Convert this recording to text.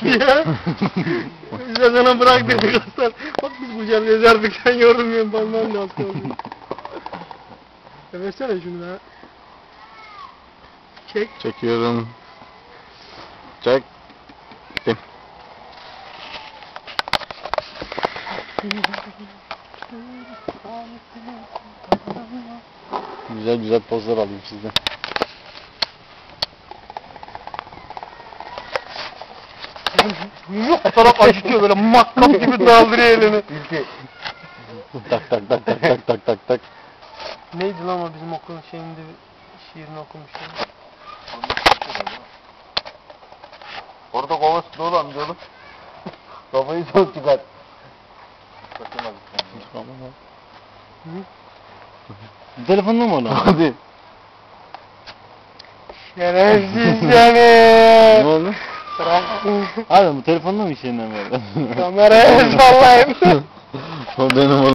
diye. Bize sana bırak dedi kızlar. Bak biz bu cam yazardık sen yorulmuyorsun falan da hasta oldun. Ya versene şunu da. Çek. Çekiyorum. Çek. Gittim. Güzel güzel pozlar alayım sizden. Yok taraf acıtıyor böyle makkap gibi daldırıyor elini. tak tak tak tak tak tak tak tak. Neydi lan o bizim okulun şeyinde bir şiirini okumuştum. Orada kova dolu amcaoğlu. Kafayı çok çıkar. Telefonla mı onu? Hadi. Şerefsiz ne seni. oldu? sıra. Hadi bu telefonda mı işlerinden verdin? Kameraya sallayayım. o benim.